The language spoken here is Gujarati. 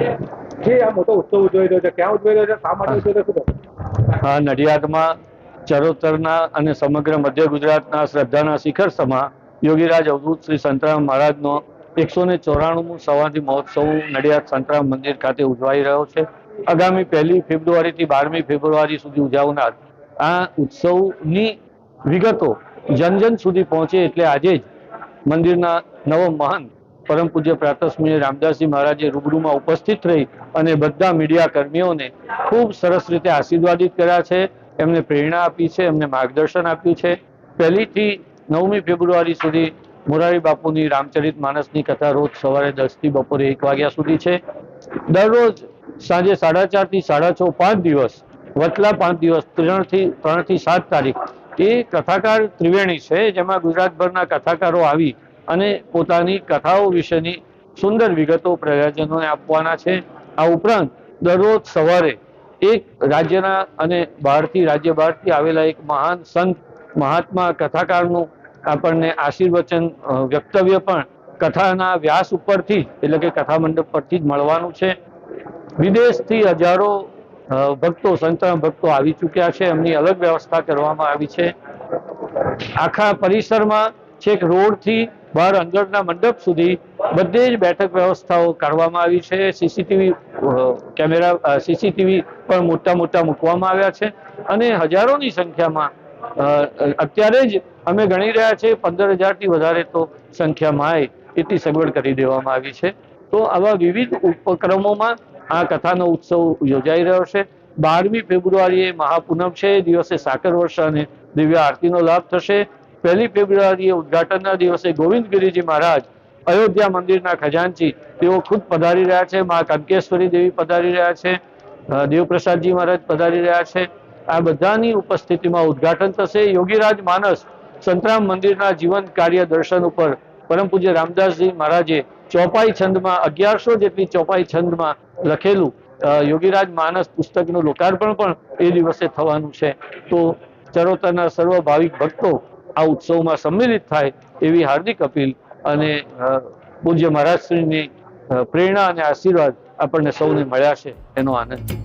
જે આ મોટો ઉત્સવ ઉજવાઈ રહ્યો છે. ક્યાં ઉજવાઈ રહ્યો છે? શા માટે ઉજવાઈ રહ્યો છે? શું નડિયાદમાં ચરોતરના અને સમગ્ર મધ્ય ગુજરાતના શ્રદ્ધાના શિખર સમા યોગીરાજ અવધૂત શ્રી સંતરામ મહારાજનો એકસો ને ચોરાણુંમું સવારથી મહોત્સવ નડિયાદ સંતરામ મંદિર ખાતે ઉજવાઈ રહ્યો છે. આગામી પહેલી ફેબ્રુઆરીથી બારમી ફેબ્રુઆરી સુધી ઉજવનાર આ ઉત્સવની વિગતો જન જન સુધી પહોંચે એટલે આજે જ મંદિરના નવ મહંત પરમ પૂજ્ય પ્રાતસ્મય રામદાસજી મહારાજે રૂબરૂમાં ઉપસ્થિત રહી અને બધા મીડિયા કર્મીઓને ખૂબ સરસ રીતે આશીર્વાદિત કર્યા છે, એમને પ્રેરણા આપી છે, એમને માર્ગદર્શન આપ્યું છે. પહેલીથી નવમી ફેબ્રુઆરી સુધી મોરારી બાપુની રામચરિત માનસની કથા રોજ સવારે દસથી બપોરે એક વાગ્યા સુધી છે. દરરોજ સાંજે સાડા ચારથી સાડા છ પાંચ દિવસ વચલા પાંચ દિવસ, ત્રણથી ત્રણથી સાત તારીખ એ કથાકાર ત્રિવેણી છે, જેમાં ગુજરાતભરના કથાકારો આવી અને પોતાની કથાઓ વિશેની સુંદર વિગતો પ્રજાજનોને આપવાના છે. આ ઉપરાંત દરરોજ સવારે એક રાજ્યના અને બહારથી રાજ્ય બહારથી આવેલા એક મહાન સંત મહાત્મા કથાકારનું આપણને આશીર્વચન વક્તવ્ય પણ કથાના વ્યાસ ઉપરથી, એટલે કે કથા મંડપ પરથી જ મળવાનું છે. વિદેશથી હજારો ભક્તો સંતરામ ભક્તો આવી ચૂક્યા છે. એમની અલગ વ્યવસ્થા કરવામાં આવી છે. આખા પરિસરમાં છેક રોડથી બહાર અંદરના મંડપ સુધી બધે જ બેઠક વ્યવસ્થાઓ કરવામાં આવી છે. સીસીટીવી કેમેરા સીસીટીવી પણ મોટા મોટા મૂકવામાં આવ્યા છે અને હજારોની સંખ્યામાં અત્યારે જ અમે ગણી રહ્યા છીએ પંદર હજારથી વધારે તો સંખ્યામાં આવે એટલી સગવડ કરી દેવામાં આવી છે. તો આવા વિવિધ ઉપક્રમોમાં આ કથાનો ઉત્સવ યોજાઈ રહ્યો છે. બારમી ફેબ્રુઆરીએ મહાપૂનમ છે. દિવસે સાકર વર્ષા અને દિવ્ય આરતીનો લાભ થશે. પહેલી ફેબ્રુઆરીએ ઉદઘાટનના દિવસે ગોવિંદગીરીજી મહારાજ અયોધ્યા મંદિરના ખજાનચી તેઓ ખુદ પધારી રહ્યા છે, મા કંકેશ્વરી દેવી પધારી રહ્યા છે દેવપ્રસાદજી મહારાજ પધારી રહ્યા છે. આ બધાની ઉપસ્થિતિમાં ઉદઘાટન થશે. યોગીરાજ માનસ સંતરામ મંદિરના જીવન કાર્ય દર્શન ઉપર પરમ પૂજ્ય રામદાસજી મહારાજે ચોપાઈ છંદમાં અગિયારસો જેટલી ચોપાઈ છંદમાં લખેલું યોગીરાજ માનસ પુસ્તકનું લોકાર્પણ પણ એ દિવસે થવાનું છે. તો ચરોતરના સર્વ ભાવિક ભક્તો આ ઉત્સવમાં સંમેલિત થાય એવી હાર્દિક અપીલ અને પૂજ્ય મહારાજશ્રીની પ્રેરણા અને આશીર્વાદ આપણને સૌને મળ્યા છે. એનો આનંદ.